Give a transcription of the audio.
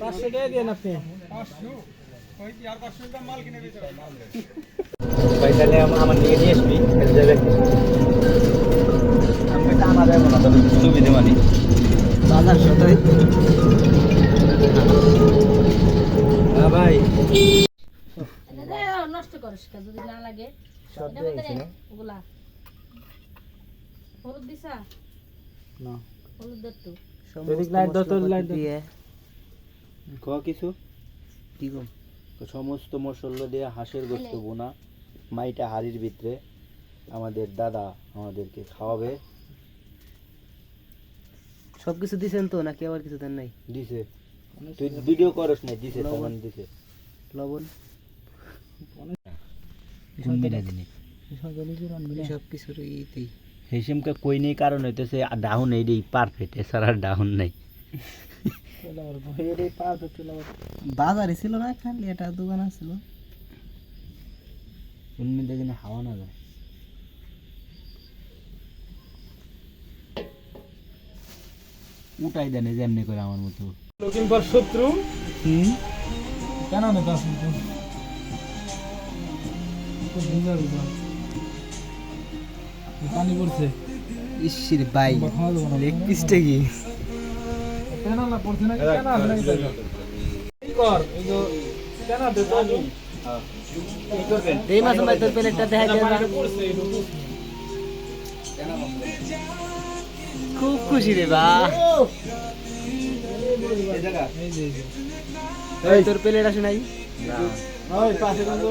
পাঁচশো টাকা দিয়ে আপনি ভাই তাহলে আম- আমার দিকে নিয়ে আসবি যাবে আমাকে টানা যাব না তবে সুবিধে মানে বাজার সদাই ভাই নষ্ট করিস যদি না? লাগে ওগুলা। হলুদ দিছা? না। হলুদ দে একটু লাইট দাও লাইট দাও। ক কিছু? কি কম সমস্ত মশলা দিয়ে হাঁসের গোস্ত বোনা মাইটা হাড়ির ভিতরে। আমাদের দাদা আমাদেরকে খাওয়াবে। সব কিছু দিছেন তো নাকি আবার কিছু দেন নাই? দিছে। তুই ভিডিও করস না দিছে সামান দিছে। লবণ। সব কিছুর ইতেই হিসেমকে কই নেই কারণ হইতেছে ডাউন এই পারফেক্ট এছাড়া ডাউন নেই। বাজারে ছিল না খালি এটা দোকান ছিল উন্মি দেখে হাওয়া না যায়। উঠাই দেন যেমনি করে আমার মতো। লুকিং ফর শত্রু? কেন না দশ মিনিট পানি পড়ছে। ইসির বাই লেগ পিসটা কি? কেন পড়ছে না কেন এই কর? এই যে কেন দে তো এই মাছ মাছ তোর প্লেটটা দেখা যায় খুব খুশি রে বা। এই তোর প্লেট আসে নাই? ওই পাশে কিন্তু